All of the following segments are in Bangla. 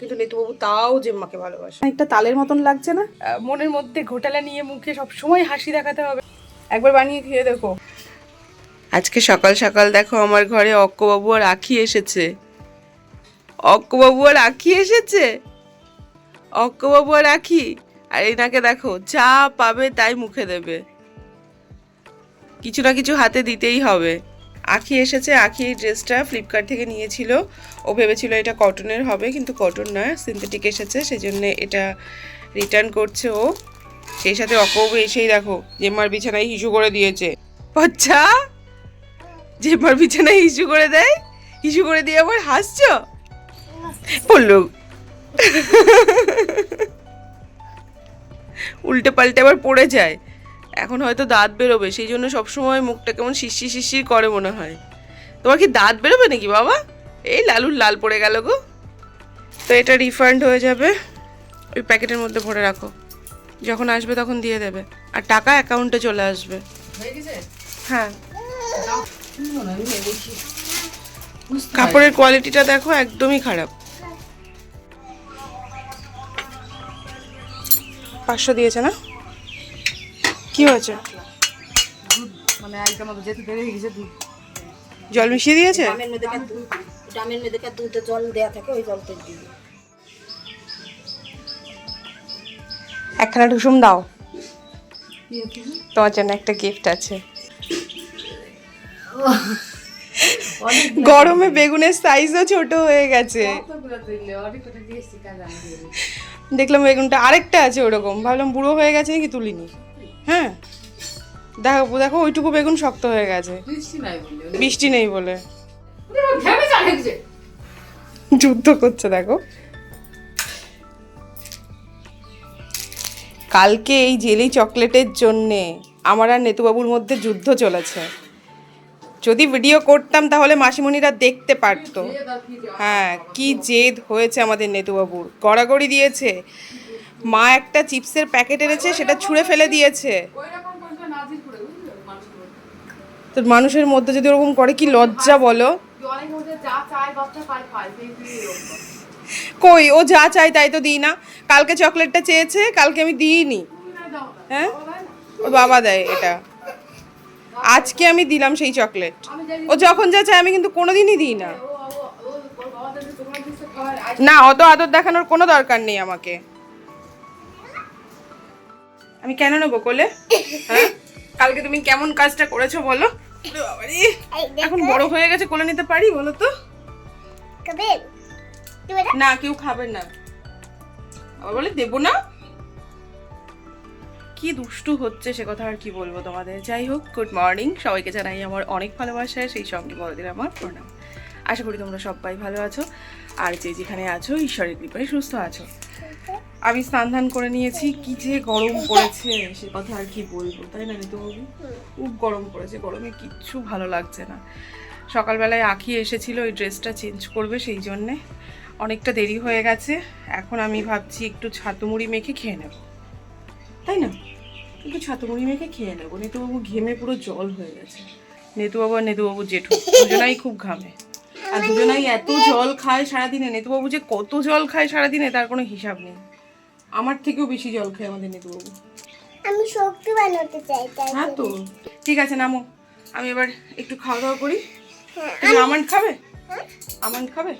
কিন্তু নেতুবাবু তাও জেম্মাকে ভালোবাসে। একটা তালের মতন লাগছে না? মনের মধ্যে ঘোটালা নিয়ে মুখে সব সময় হাসি দেখাতে হবে। একবার বানিয়ে খেয়ে দেখো। আজকে সকাল সকাল দেখো আমার ঘরে অক্কবাবু আর আখি এসেছে। অক্কবাবু আর আখি এসেছে? অক্কবাবু আর আখি? আর এনাকে দেখো যা পাবে তাই মুখে দেবে। কিছু না কিছু হাতে দিতেই হবে। আখি এসেছে, আখি এই ড্রেসটা ফ্লিপকার্ট থেকে নিয়েছিল। ও ভেবেছিল এটা কটনের হবে, কিন্তু কটন নয় সিনথেটিক এসেছে সেই জন্য এটা রিটার্ন করছে ও। সেই সাথে অকবু এসেই দেখো, জেম্মার বিছানায় হিসু করে দিয়েছে। বাচ্চা! জেম্মার বিছানায় হিসু করে দেয়? হিসু করে দিয়ে আবার হাসছো? পড়ল উল্টে পাল্টে আবার পড়ে যায়। এখন হয়তো দাঁত বেরোবে সেই জন্য সবসময় মুখটা কেমন শিরশির শিরশির করে মনে হয়। তোমার কি দাঁত বেরোবে নাকি বাবা? এই লালুর লাল পড়ে গেল গো। তো এটা রিফান্ড হয়ে যাবে। ওই প্যাকেটের মধ্যে ভরে রাখো। যখন আসবে তখন দিয়ে দেবে। আর টাকা অ্যাকাউন্টে চলে আসবে। হ্যাঁ কাপড়ের কোয়ালিটিটা দেখো একদমই খারাপ। পাঁচশো দিয়েছে না? কি হয়েছে? মানে যেতে দেরি হয়ে গেছে দুধ। জল মিশিয়ে দিয়েছে? ডামের কার দুধ ডামের মধ্যে দুধে জল দেওয়া থাকে ওই জলটা দিবি একখানা ঢুসুম দাও। তোমার জন্য একটা গিফট আছে। গরমে বেগুনের সাইজও ছোট হয়ে গেছে। দেখলাম বেগুনটা আরেকটা আছে ওরকম। ভাবলাম বুড়ো হয়ে গেছে নাকি তুলিনি। হ্যাঁ। দেখো দেখো ওইটুকু বেগুন শক্ত হয়ে গেছে। বৃষ্টি নেই বলে। যুদ্ধ করছে দেখো। কালকে এই জেলি চকলেটের জন্যে আমার আর নেতুবাবুর মধ্যে যুদ্ধ চলেছে। যদি ভিডিও করতাম তাহলে মাসিমণিরা দেখতে পারতো। হ্যাঁ কি জেদ হয়েছে আমাদের নেতুবাবুর। গড়াগড়ি দিয়েছে। মা একটা চিপসের প্যাকেট এনেছে, সেটা ছুঁড়ে ফেলে দিয়েছে। তো মানুষের মধ্যে যদি ওরকম করে, কি লজ্জা বলো? কই, ও যা চাই তাই তো দিই না। কালকে চকলেটটা চেয়েছে, কালকে আমি দিইনি। হ্যাঁ? ওর বাবা দেয় এটা। আজকে আমি দিলাম সেই চকলেট। ও যখন যা চায়, আমি কিন্তু কোনোদিনই দিই না। না, অত আদর দেখানোর কোনো দরকার নেই আমাকে। আমি কেন নেব কোলে? হ্যাঁ? কালকে তুমি কেমন কাজটা করেছ বলো? এখন বড় হয়ে গেছে কোলে নিতে পারি বলো তো? না কেউ খাবে না। আবার বলে দেবো না। কি দুষ্টু হচ্ছে সে কথা আর কি বলব তোমাদের? যাই হোক গুড মর্নিং সবাইকে জানাই আমার অনেক ভালোবাসা সেই সঙ্গে বড়দের আমার প্রণাম। আশা করি তোমরা সবাই ভালো আছো। আর যে যেখানে আছো ঈশ্বরের কৃপায় সুস্থ আছো। আমি স্নান ধান করে নিয়েছি, কি যে গরম পড়েছে। সে কথা আর কি বলব, তাই না ঋতু খুব গরম পড়েছে, গরমে কিচ্ছু ভালো লাগছে না। সকালবেলায় আঁকি এসেছিল ওই ড্রেসটা চেঞ্জ করবে সেই জন্যে। অনেকটা দেরি হয়ে গেছে, এখন আমি ভাবছি একটু ছাতুমুড়ি মেখে খেয়ে নেব। তাই না? একটু ছাতুমুড়ি মেখে খেয়ে নেব। নেতুবাবু ঘেমে পুরো জল হয়ে গেছে। নেতুবাবু আর নেতুবাবু জেঠু, দুজনাই খুব ঘামে। আর দুজনাই এত জল খায় সারাদিনে, নেতুবাবু যে কত জল খায় সারাদিনে, তার কোনো হিসাব নেই। আমার থেকেও বেশি জল খায় আমাদের নেতুবাবু আমি শক্তিবান হতে চাই তাই হ্যাঁ তো। ঠিক আছে নামো। আমি এবার একটু খাওয়া দাওয়া করি তুমি আমন্ড খাবে? আমন্ড খাবে?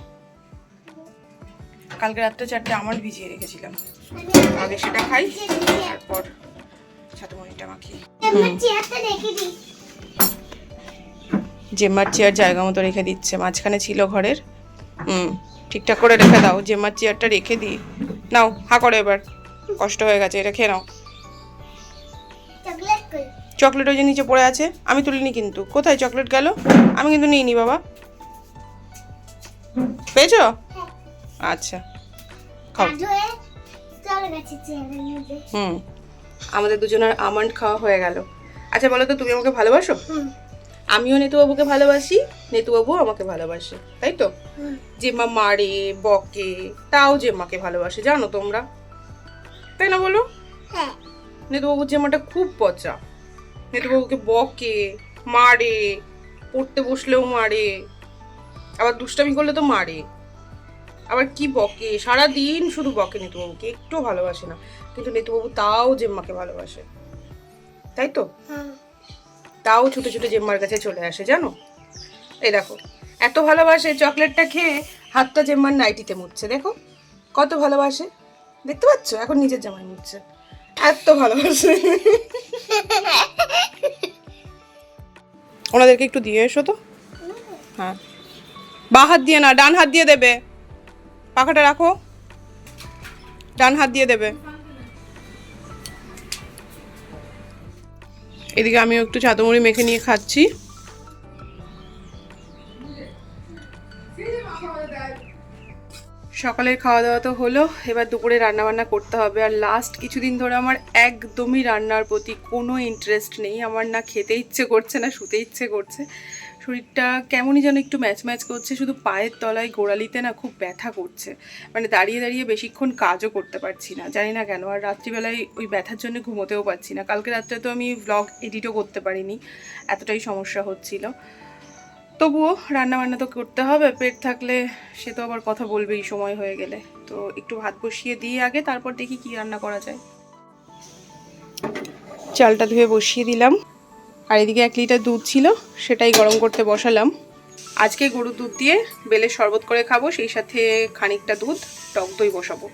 কালকে রাত্রে চারটে আমন্ড ভিজিয়ে রেখেছিলাম। আগে সেটা খাই তারপর ছাতুমণিটা মাখি জেম্মার চেয়ার জায়গা মতো রেখে দিচ্ছে। মাঝখানে ছিল ঘরের। হুম ঠিকঠাক করে রেখে দাও। জেম্মার চেয়ারটা রেখে দিই। নাও হা করো এবার। কষ্ট হয়ে গেছে এটা খেয়ে নাও। চকলেট ওই যে নিচে পড়ে আছে আমি তুলিনি কিন্তু। কোথায় চকলেট গেল? আমি কিন্তু নিইনি বাবা। পেয়েছ? আচ্ছা খাও। হয়ে চেয়ারের মধ্যে। হুম আমাদের দুজনের আমন্ড খাওয়া হয়ে গেল। আচ্ছা বলো তো তুমি আমাকে ভালোবাসো? হুম। আমিও নেতুবাবুকে ভালোবাসি নেতুবাবু আমাকে ভালোবাসে তাই তো। জেম্মা মারে বকে তাও জেম্মাকে ভালোবাসে জানো তোমরা? তাই না বলো? হ্যাঁ। নেতুবাবুর জামাটা খুব পচা। নেতুবাবুকে বকে মারে পড়তে বসলেও মারে আবার দুষ্টামি করলে তো মারে। আবার কি বকে? সারা দিন শুধু বকে নেতুবাবুকে একটু ভালোবাসে না। কিন্তু নিতুবাবু তাও জেম্মাকে ভালোবাসে। তাই তো? হ্যাঁ। তাও ছুটে ছুটে জেম্মার কাছে চলে আসে, জানো? এই দেখো, এত ভালোবাসে চকলেটটা খেয়ে হাতটা জেম্মার নাইটিতে মুছছে দেখো? কত ভালোবাসে। দেখতে পাচ্ছ? এখন নিজের জামাই মুছছে এত ভালোবাসে। ওনাদেরকে একটু দিয়ে এসো তো। হ্যাঁ। বা হাত দিয়ে না, ডান হাত দিয়ে দেবে। পাখাটা রাখো। ডান হাত দিয়ে দেবে। এদিকে আমিও একটু চাদমুড়ি মেখে নিয়ে খাচ্ছি। সকালের খাওয়া দাওয়া তো হলো, এবার দুপুরে রান্নাবান্না করতে হবে। আর লাস্ট কিছুদিন ধরে আমার একদমই রান্নার প্রতি কোনো ইন্টারেস্ট নেই। আমার না খেতে ইচ্ছে করছে না, শুতে ইচ্ছে করছে। শরীরটা কেমনই যেন একটু ম্যাচ ম্যাচ করছে, শুধু পায়ের তলায় গোড়ালিতে না খুব ব্যথা করছে। মানে দাঁড়িয়ে দাঁড়িয়ে বেশিক্ষণ কাজও করতে পারছি না, জানি না কেন। আর রাত্রিবেলায় ওই ব্যথার জন্য ঘুমোতেও পারছি না। কালকে রাত্রে তো আমি ভ্লগ এডিটও করতে পারিনি, এতটাই সমস্যা হচ্ছিল। তবুও রান্না বান্না তো করতে হবে, পেট থাকলে সে তো আবার কথা বলবেই, সময় হয়ে গেলে। তো একটু ভাত বসিয়ে দিয়ে আগে, তারপর দেখি কি রান্না করা যায়। চালটা ধুয়ে বসিয়ে দিলাম। আর এদিকে এক লিটার দুধ ছিল, সেটাই গরম করতে বসালাম। আজকে গরুর দুধ দিয়ে বেলের শরবত করে খাব, সেই সাথে খানিকটা দুধ, টক দই বসাবো।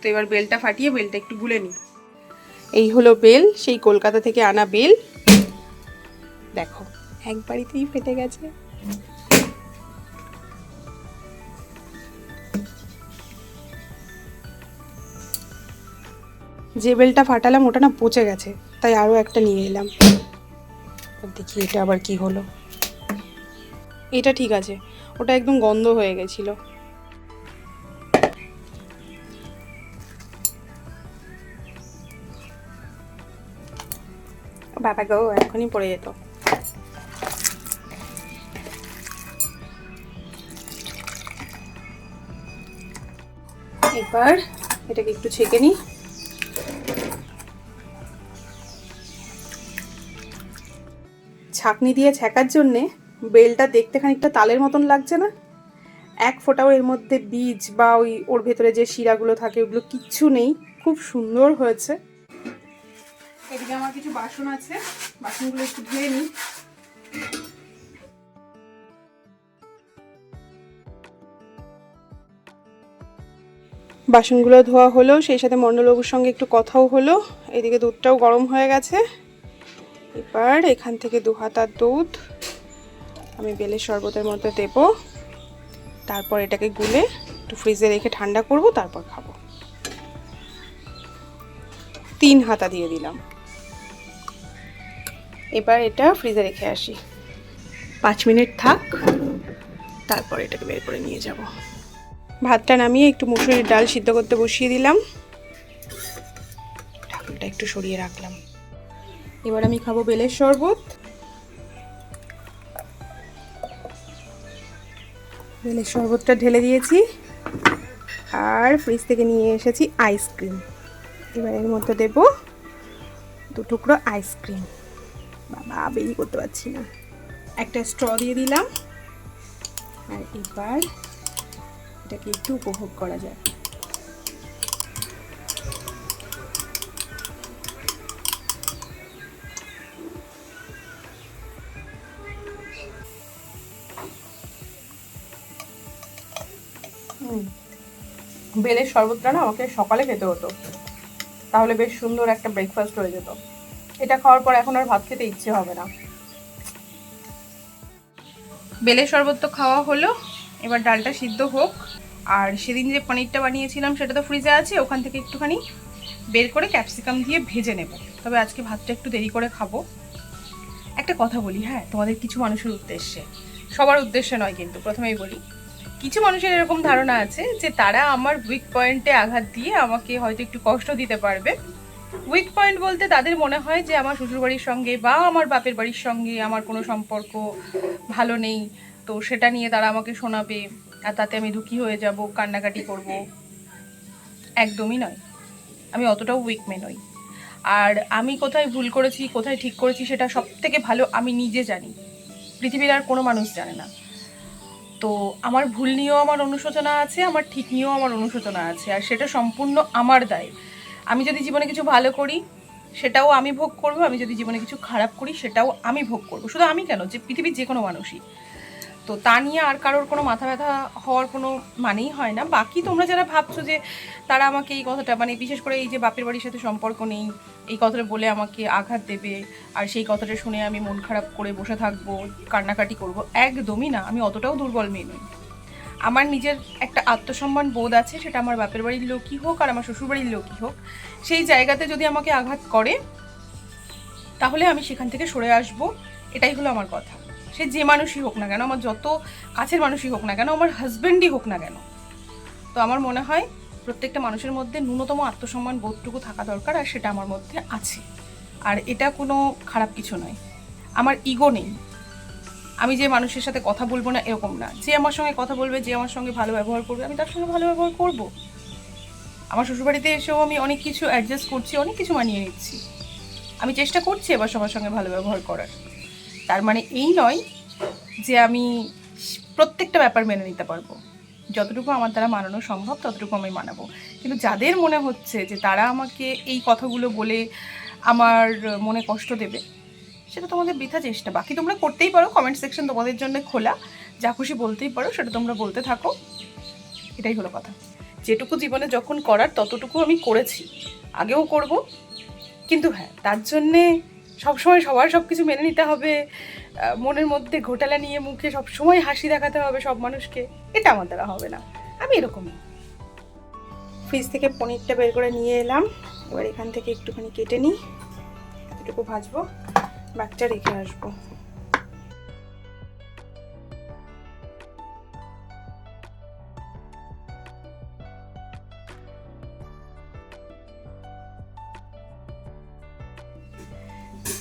তো এবার বেলটা ফাটিয়ে বেলটা একটু গুলে নিই। এই হলো বেল, সেই কলকাতা থেকে আনা বেল। দেখো একবারিতেই ফেটে গেছে। যে বেলটা ফাটালাম, ওটা না পচে গেছে, তাই আরও একটা নিয়ে এলাম। দেখি এটা আবার কি হলো। এটা ঠিক আছে, ওটা একদম গন্ধ হয়ে গেছিল। বাবা গো, এখনই পড়ে যেত। এবার এটাকে একটু ছেঁকে নিই। ছাকনি দিয়ে ছ্যাঁকার জন্যে বেলটা দেখতে খানিকটা তালের মতন লাগছে না? এক ফোঁটাও এর মধ্যে বীজ বা ওই ওর ভেতরে যে শিরাগুলো থাকে, ওগুলো কিচ্ছু নেই। খুব সুন্দর হয়েছে। এদিকে আমার কিছু বাসন আছে। বাসনগুলো একটু ধুয়ে নিই। বাসনগুলো ধোয়া হলো, সেই সাথে মণ্ডলবাবুর সঙ্গে একটু কথাও হলো। এদিকে দুধটাও গরম হয়ে গেছে। এবার এখান থেকে দু হাতার দুধ আমি বেলের শরবতের মধ্যে দেব। তারপর এটাকে গুলে একটু ফ্রিজে রেখে ঠান্ডা করব, তারপর খাব। তিন হাতা দিয়ে দিলাম। এবার এটা ফ্রিজে রেখে আসি। পাঁচ মিনিট থাক, তারপর এটাকে বের করে নিয়ে যাব। ভাতটা নামিয়ে একটু মুসুরির ডাল সিদ্ধ করতে বসিয়ে দিলাম। ঢাকনটা একটু সরিয়ে রাখলাম। এবার আমি খাব বেলের শরবত। বেলের শরবতটা ঢেলে দিয়েছি। আর ফ্রিজ থেকে নিয়ে এসেছি আইসক্রিম এবার এর মধ্যে দেব দু টুকরো আইসক্রিম বাবা বেরি করতে পারছি না। একটা স্ট্র দিয়ে দিলাম। আর এবার এটাকে একটু উপভোগ করা যায় বেলের শরবতটা না আমাকে সকালে খেতে হতো। তাহলে বেশ সুন্দর একটা ব্রেকফাস্ট হয়ে যেত। এটা খাওয়ার পর এখন আর ভাত খেতে ইচ্ছে হবে না। বেলের শরবত তো খাওয়া হলো, এবার ডালটা সিদ্ধ হোক। আর সেদিন যে পনিরটা বানিয়েছিলাম সেটা তো ফ্রিজে আছে, ওখান থেকে একটুখানি বের করে ক্যাপসিকাম দিয়ে ভেজে নেব। তবে আজকে ভাতটা একটু দেরি করে খাব। একটা কথা বলি হ্যাঁ? তোমাদের কিছু মানুষের উদ্দেশ্যে। সবার উদ্দেশ্যে নয় কিন্তু, প্রথমেই বলি। কিছু মানুষের এরকম ধারণা আছে যে তারা আমার উইক পয়েন্টে আঘাত দিয়ে আমাকে হয়তো একটু কষ্ট দিতে পারবে। উইক পয়েন্ট বলতে তাদের মনে হয় যে আমার শ্বশুরবাড়ির সঙ্গে বা আমার বাপের বাড়ির সঙ্গে আমার কোনো সম্পর্ক ভালো নেই, তো সেটা নিয়ে তারা আমাকে শোনাবে আর তাতে আমি দুঃখী হয়ে যাব, কান্নাকাটি করব। একদমই নয়। আমি অতটাও উইক মে নই। আর আমি কোথায় ভুল করেছি, কোথায় ঠিক করেছি সেটা সব থেকে ভালো আমি নিজে জানি। পৃথিবীর আর কোনো মানুষ জানে না। তো আমার ভুল নিয়েও আমার অনুশোচনা আছে, আমার ঠিক নিয়েও আমার অনুশোচনা আছে, আর সেটা সম্পূর্ণ আমার দায়। আমি যদি জীবনে কিছু ভালো করি, সেটাও আমি ভোগ করব, আমি যদি জীবনে কিছু খারাপ করি, সেটাও আমি ভোগ করব। শুধু আমি কেন? যে পৃথিবীর যে কোনো মানুষই। তো তা নিয়ে আর কারোর কোনো মাথা ব্যথা হওয়ার কোনো মানেই হয় না। বাকি তোমরা যারা ভাবছ যে তারা আমাকে এই কথাটা মানে বিশেষ করে এই যে বাপের বাড়ির সাথে সম্পর্ক নেই, এই কথাটা বলে আমাকে আঘাত দেবে, আর সেই কথাটা শুনে আমি মন খারাপ করে বসে থাকব, কান্নাকাটি করব, একদমই না। আমি অতটাও দুর্বল মেয়ে নই। আমার নিজের একটা আত্মসম্মান বোধ আছে, সেটা আমার বাপের বাড়ির লোকই হোক আর আমার শ্বশুরবাড়ির লোকই হোক। সেই জায়গাতে যদি আমাকে আঘাত করে, তাহলে আমি সেখান থেকে সরে আসব। এটাই হলো আমার কথা। সে যে মানুষই হোক না কেন, আমার যত কাছের মানুষই হোক না কেন, আমার হাজব্যান্ডই হোক না কেন, তো আমার মনে হয় প্রত্যেকটা মানুষের মধ্যে ন্যূনতম আত্মসম্মান বোধটুকু থাকা দরকার আর সেটা আমার মধ্যে আছে। আর এটা কোনো খারাপ কিছু নয়। আমার ইগো নেই। আমি যে মানুষের সাথে কথা বলব না এরকম না। যে আমার সঙ্গে কথা বলবে, যে আমার সঙ্গে ভালো ব্যবহার করবে, আমি তার সঙ্গে ভালো ব্যবহার করব। আমার শ্বশুরবাড়িতে এসেও আমি অনেক কিছু অ্যাডজাস্ট করছি, অনেক কিছু মানিয়ে নিচ্ছি। আমি চেষ্টা করছি এবার সবার সঙ্গে ভালো ব্যবহার করার। তার মানে এই নয় যে আমি প্রত্যেকটা ব্যাপার মেনে নিতে পারব। যতটুকু আমার দ্বারা মানানো সম্ভব, ততটুকু আমি মানাবো। কিন্তু যাদের মনে হচ্ছে যে তারা আমাকে এই কথাগুলো বলে আমার মনে কষ্ট দেবে, সেটা তোমাদের বৃথা চেষ্টা। বাকি তোমরা করতেই পারো কমেন্ট সেকশন তোমাদের জন্য খোলা। যা খুশি বলতেই পারো, সেটা তোমরা বলতে থাকো। এটাই হলো কথা। যেটুকু জীবনে যখন করার, ততটুকু আমি করেছি। আগেও করব, কিন্তু হ্যাঁ তার জন্যে সবসময় সবার সব কিছু মেনে নিতে হবে। মনের মধ্যে ঘোটালা নিয়ে মুখে সব সময় হাসি দেখাতে হবে সব মানুষকে। এটা আমার দ্বারা হবে না। আমি এরকমই ফ্রিজ থেকে পনিরটা বের করে নিয়ে এলাম। এবার এখান থেকে একটুখানি কেটে নিই। এতটুকু ভাজবো। বাচ্চা রেখে আসব।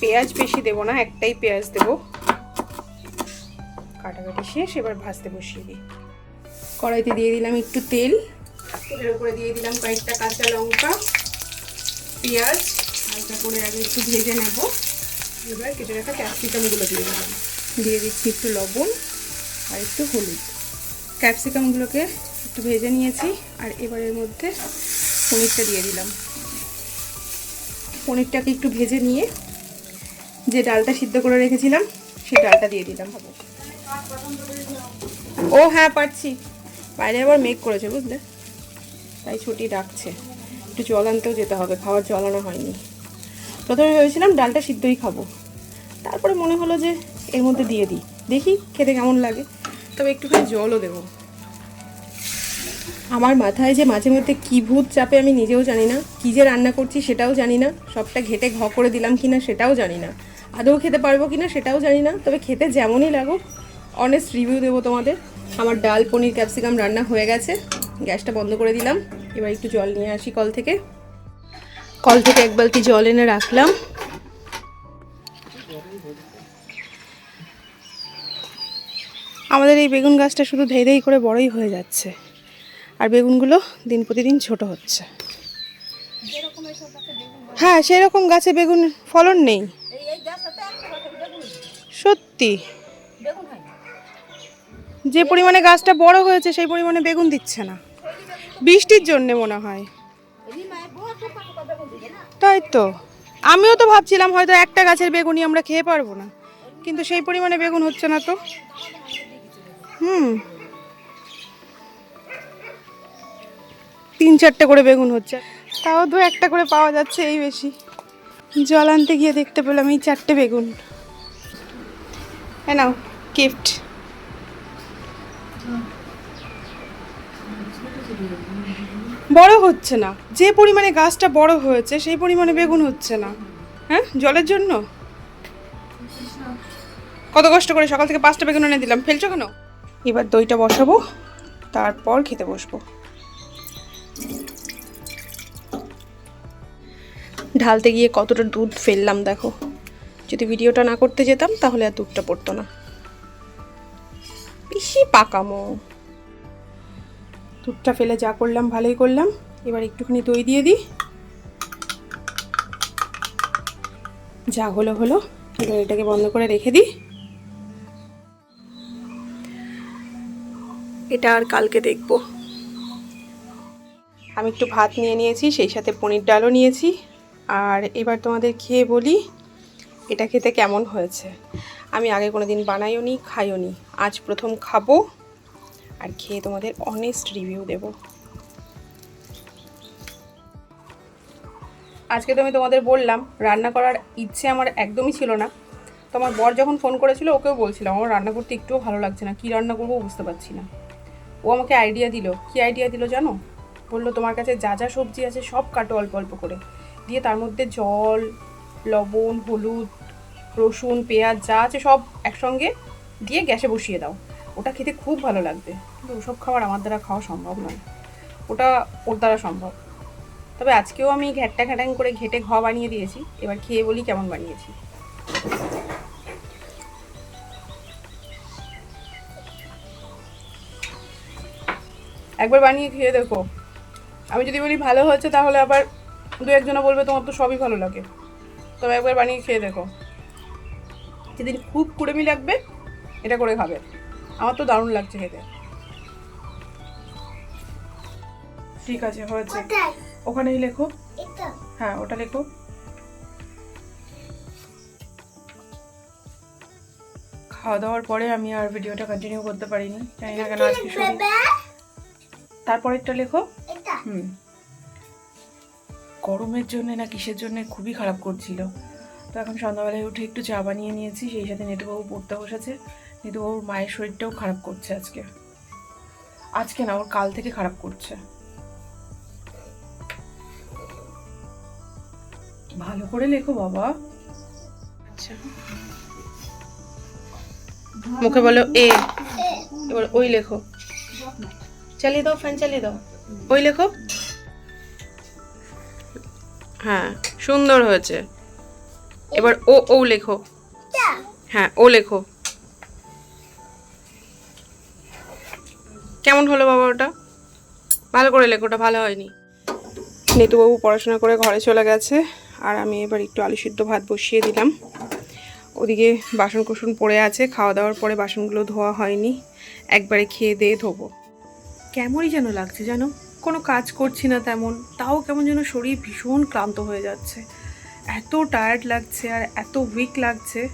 পেঁয়াজ বেশি দেবো না, একটাই পেঁয়াজ দেবো। কাটাকাটি শেষ, এবার ভাজতে বসিয়ে দিই। কড়াইতে দিয়ে দিলাম একটু তেল। তেলের উপরে দিয়ে দিলাম কয়েকটা কাঁচা লঙ্কা, পেঁয়াজ, হালকা করে আগে একটু ভেজে নেব। এবার কেটে রাখা ক্যাপসিকামগুলো দিয়ে দিলাম। দিয়ে দিচ্ছি একটু লবণ আর একটু হলুদ। ক্যাপসিকামগুলোকে একটু ভেজে নিয়েছি আর এবারের মধ্যে পনিরটা দিয়ে দিলাম। পনিরটাকে একটু ভেজে নিয়ে যে ডালটা সিদ্ধ করে রেখেছিলাম সেই ডালটা দিয়ে দিলাম। ও হ্যাঁ পারছি। বাইরে আবার মেঘ করেছে, বুঝলে? তাই ছুটি ডাকছে। একটু জল আনতেও যেতে হবে খাবার জল আনা হয়নি। প্রথমে ভেবেছিলাম ডালটা সিদ্ধই খাব। তারপরে মনে হলো যে এর মধ্যে দিয়ে দিই। দেখি খেতে কেমন লাগে। তবে একটুখানি জলও দেবো। আমার মাথায় যে মাঝে মধ্যে কী ভূত চাপে আমি নিজেও জানি না, কী যে রান্না করছি সেটাও জানি না, সবটা ঘেটে ঘ করে দিলাম কিনা সেটাও জানি না। আদৌ খেতে পারব কি না সেটাও জানি না, তবে খেতে যেমনই লাগুক অনেস্ট রিভিউ দেবো তোমাদের। আমার ডাল পনির ক্যাপসিকাম রান্না হয়ে গেছে, গ্যাসটা বন্ধ করে দিলাম। এবার একটু জল নিয়ে আসি কল থেকে। কল থেকে এক বালতি জল এনে রাখলাম। আমাদের এই বেগুন গাছটা শুধু ধেই ধেই করে বড়ই হয়ে যাচ্ছে, আর বেগুনগুলো দিন প্রতিদিন ছোট হচ্ছে। হ্যাঁ সেরকম গাছে বেগুন ফলন নেই এই এই গাছটাতে একটা গাছে বেগুন সত্যি? যে পরিমাণে গাছটা বড় হয়েছে সেই পরিমাণে বেগুন দিচ্ছে না। বৃষ্টির জন্যে মনে হয়। তাই তো। আমিও তো ভাবছিলাম হয়তো একটা গাছের বেগুনই আমরা খেয়ে পারব না। কিন্তু সেই পরিমাণে বেগুন হচ্ছে না তো। হুম। তিন চারটে করে বেগুন হচ্ছে। তাও দু একটা করে পাওয়া যাচ্ছে এই বেশি। জল আনতে গিয়ে দেখতে পেলাম এই চারটে বেগুন। হ্যাঁ নাও গিফট বড় হচ্ছে না। যে পরিমাণে গাছটা বড় হয়েছে, সেই পরিমাণে বেগুন হচ্ছে না। হ্যাঁ জলের জন্য? কত কষ্ট করে সকাল থেকে পাঁচটা বেগুন এনে দিলাম। ফেলছো কেন? এবার দইটা বসাবো, তারপর খেতে বসবো। ঢালতে গিয়ে কতটা দুধ ফেললাম, দেখো। যদি ভিডিওটা না করতে যেতাম, তাহলে আর দুধটা পড়তো না। বেশি পাকামো। দুধটা ফেলে যা করলাম, ভালোই করলাম। এবার একটুখানি দই দিয়ে দিই। যা হলো হলো। এবার এটাকে বন্ধ করে রেখে দিই। এটা আর কালকে দেখব। আমি একটু ভাত নিয়ে নিয়েছি, সেই সাথে পনির ডালও নিয়েছি। আর এবার তোমাদের খেয়ে বলি, এটা খেতে কেমন হয়েছে? আমি আগে কোনো দিন বানাইও নি, খাইও নি। আজ প্রথম খাব আর খেয়ে তোমাদের অনেস্ট রিভিউ দেব। আজকে তো আমি তোমাদের বললাম, রান্না করার ইচ্ছে আমার একদমই ছিল না। তো আমার বর যখন ফোন করেছিল, ওকেও বলছিলাম, আমার রান্না করতে একটুও ভালো লাগছে না, কী রান্না করব বুঝতে পারছি না। ও আমাকে আইডিয়া দিল। কি আইডিয়া দিল জানো? বলল, তোমার কাছে যা যা সবজি আছে, সব কাটো অল্প অল্প করে। দিয়ে তার মধ্যে জল, লবণ, হলুদ, রসুন, পেঁয়াজ যা আছে সব একসঙ্গে দিয়ে গ্যাসে বসিয়ে দাও। ওটা খেতে খুব ভালো লাগবে। কিন্তু ওসব খাবার আমার দ্বারা খাওয়া সম্ভব নয়। ওটা ওর দ্বারা সম্ভব। তবে আজকেও আমি ঘ্যাটটা ঘ্যাটাং করে ঘেটে ঘ বানিয়ে দিয়েছি। এবার খেয়ে বলি কেমন বানিয়েছি। একবার বানিয়ে খেয়ে দেখো। আমি যদি বলি ভালো হয়েছে তাহলে আবার দু একজনা বলবে তোমার তো সবই ভালো লাগে। তবে একবার বানিয়ে খেয়ে দেখো। যেদিন খুব কুড়েমি লাগবে এটা করে খাবে। আমার তো দারুণ লাগছে খেতে। ঠিক আছে হয়েছে। ওখানেই লেখো। হ্যাঁ ওটা লেখো। খাওয়া দাওয়ার পরে আমি আর ভিডিওটা কন্টিনিউ করতে পারিনি। জানি না কেন আজকে তারপরেরটা লেখো। হুম। গরমের জন্য না কিসের জন্য খুবই খারাপ করছিল। তো এখন সন্ধ্যাবেলায় উঠে একটু চা বানিয়ে নিয়েছি সেই সাথে নেটুবাবু পড়তে বসেছে। নেটুবাবুর মায়ের শরীরটাও খারাপ করছে আজকে। আজকে না ওর কাল থেকে খারাপ করছে। ভালো করে লেখো বাবা। আচ্ছা। মুখে বলো এ এবার ওই লেখো। চালিয়ে দাও ফ্যান চালিয়ে দাও। ওই লেখো। হ্যাঁ সুন্দর হয়েছে। এবার ও ও লেখো। হ্যাঁ ও লেখো। কেমন হলো বাবা ওটা? ভালো করে লেখো ওটা ভালো হয়নি। নেতুবাবু পড়াশোনা করে ঘরে চলে গেছে আর আমি এবার একটু আলু সিদ্ধ ভাত বসিয়ে দিলাম। ওদিকে বাসন কুসন পড়ে আছে খাওয়া দাওয়ার পরে বাসনগুলো ধোয়া হয়নি। একবারে খেয়ে দিয়ে ধোবো। কেমনই যেন লাগছে জানো? কোনো কাজ করছি না তেমন, তাও কেমন যেন শরীর ভীষণ ক্লান্ত হয়ে যাচ্ছে। এত টায়ার্ড লাগছে আর এত উইক লাগছে।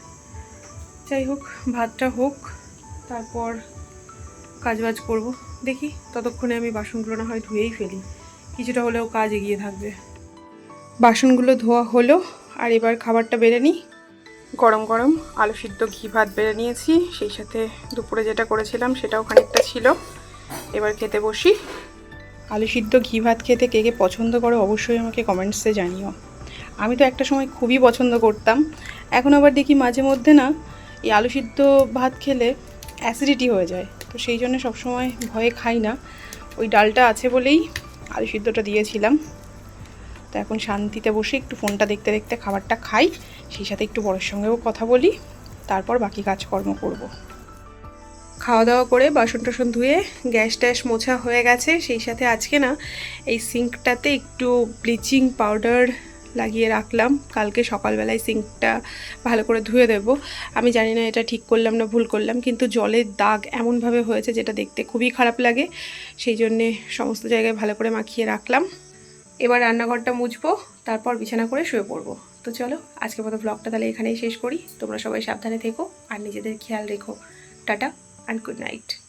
যাই হোক, ভাতটা হোক, তারপর কাজবাজ করব। দেখি ততক্ষণে আমি বাসনগুলো না হয় ধুয়েই ফেলি। কিছুটা হলেও কাজ এগিয়ে থাকবে। বাসনগুলো ধোয়া হলো, আর এবার খাবারটা বেড়ে নিই। গরম গরম আলু সিদ্ধ ঘি ভাত বেড়ে নিয়েছি, সেই সাথে দুপুরে যেটা করেছিলাম সেটাও খানিকটা ছিল। এবার খেতে বসি। আলু সিদ্ধ ঘি ভাত খেতে কে কে পছন্দ করে অবশ্যই আমাকে কমেন্টসে জানিও। আমি তো একটা সময় খুবই পছন্দ করতাম। এখন আবার দেখি মাঝে মধ্যে না, এই আলু সিদ্ধ ভাত খেলে অ্যাসিডিটি হয়ে যায়। তো সেই জন্য সবসময় ভয়ে খাই না। ওই ডালটা আছে বলেই আলু সিদ্ধটা দিয়েছিলাম। তো এখন শান্তিতে বসে একটু ফোনটা দেখতে দেখতে খাবারটা খাই। সেই সাথে একটু বড়ের সঙ্গেও কথা বলি। তারপর বাকি কাজকর্ম করব। খাওয়া দাওয়া করে বাসন টাসন ধুয়ে গ্যাস ট্যাস মোছা হয়ে গেছে। সেই সাথে আজকে না এই সিঙ্কটাতে একটু ব্লিচিং পাউডার লাগিয়ে রাখলাম। কালকে সকালবেলায় সিঙ্কটা ভালো করে ধুয়ে দেব। আমি জানি না এটা ঠিক করলাম না ভুল করলাম, কিন্তু জলের দাগ এমনভাবে হয়েছে যেটা দেখতে খুবই খারাপ লাগে। সেই জন্যে সমস্ত জায়গায় ভালো করে মাখিয়ে রাখলাম। এবার রান্নাঘরটা মুছবো, তারপর বিছানা করে শুয়ে পড়ব। তো চলো, আজকের মতো ব্লগটা তাহলে এখানেই শেষ করি। তোমরা সবাই সাবধানে থেকো আর নিজেদের খেয়াল রেখো। টাটা। and good night.